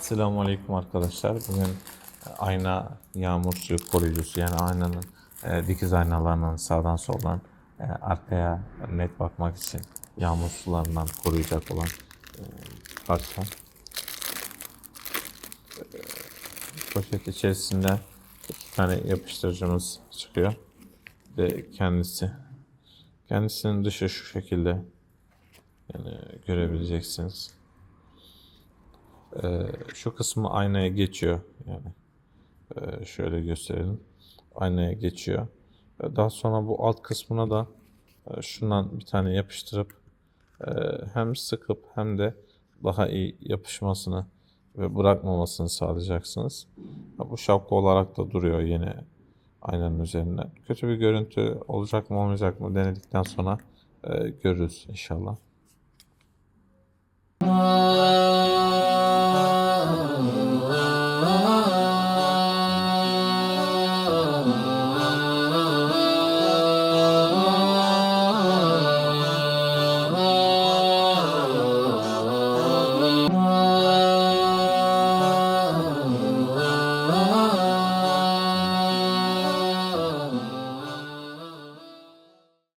Selamünaleyküm arkadaşlar. Bugün e, ayna yağmur suyu koruyucusu yani aynanın e, dikiz aynalarının sağdan soldan e, arkaya net bakmak için yağmur sularından koruyacak olan e, parça. E, poşet içerisinde iki tane yapıştırıcımız çıkıyor. Ve kendisi. Kendisinin dışı şu şekilde. Yani görebileceksiniz. Ee, şu kısmı aynaya geçiyor yani Ee, şöyle gösterelim. Aynaya geçiyor. Ee, daha sonra bu alt kısmına da e, şundan bir tane yapıştırıp e, hem sıkıp hem de daha iyi yapışmasını ve bırakmamasını sağlayacaksınız. Bu şapka olarak da duruyor yine aynanın üzerinde. Kötü bir görüntü olacak mı olmayacak mı denedikten sonra e, görürüz inşallah